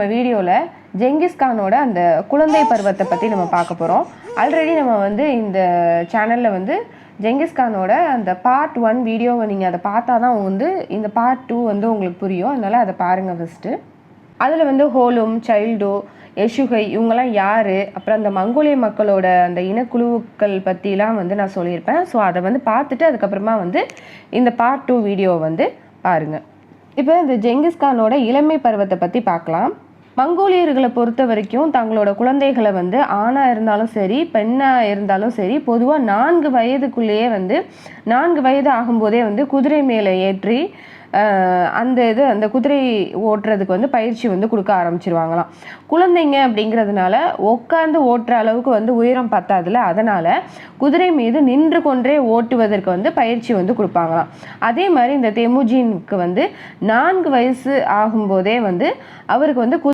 நம்ம வீடியோவில் ஜெங்கிஸ்கானோட அந்த குழந்தை பருவத்தை பற்றி நம்ம பார்க்க போகிறோம் ஆல்ரெடி நம்ம வந்து இந்த சேனலில் வந்து ஜெங்கிஸ்கானோட அந்த பார்ட் ஒன் வீடியோவை நீங்கள் அதை பார்த்தா தான் வந்து இந்த பார்ட் டூ வந்து உங்களுக்கு புரியும். அதனால் அதை பாருங்கள் ஃபஸ்ட்டு அதில் வந்து ஹோலும் சைல்டோ யஷுகை இவங்கெல்லாம் யார்? அப்புறம் அந்த மங்கோலிய மக்களோட அந்த இனக்குழுக்கள் பற்றிலாம் வந்து நான் சொல்லியிருப்பேன். ஸோ அதை வந்து பார்த்துட்டு அதுக்கப்புறமா வந்து இந்த பார்ட் டூ வீடியோவை வந்து பாருங்கள் இப்போ இந்த ஜெங்கிஸ்கானோட இளமை பருவத்தை பற்றி பார்க்கலாம். மங்கோலியர்களை பொறுத்த வரைக்கும் தங்களோட குழந்தைகளை வந்து ஆணாக இருந்தாலும் சரி பெண்ணாக இருந்தாலும் சரி பொதுவாக நான்கு வயதுக்குள்ளேயே வந்து நான்கு வயது ஆகும்போதே வந்து குதிரை மேலே ஏற்றி அந்த இது அந்த குதிரை ஓட்டுறதுக்கு வந்து பயிற்சி வந்து கொடுக்க ஆரம்பிச்சிருவாங்களாம். குழந்தைங்க அப்படிங்கிறதுனால உட்காந்து ஓட்டுற அளவுக்கு வந்து உயரம் பத்தாதுல அதனால் குதிரை மீது நின்று கொண்டே ஓட்டுவதற்கு வந்து பயிற்சி வந்து கொடுப்பாங்களாம். அதே மாதிரி இந்த தெமுஜினுக்கு வந்து நான்கு வயசு ஆகும்போதே வந்து அவருக்கு வந்து கு-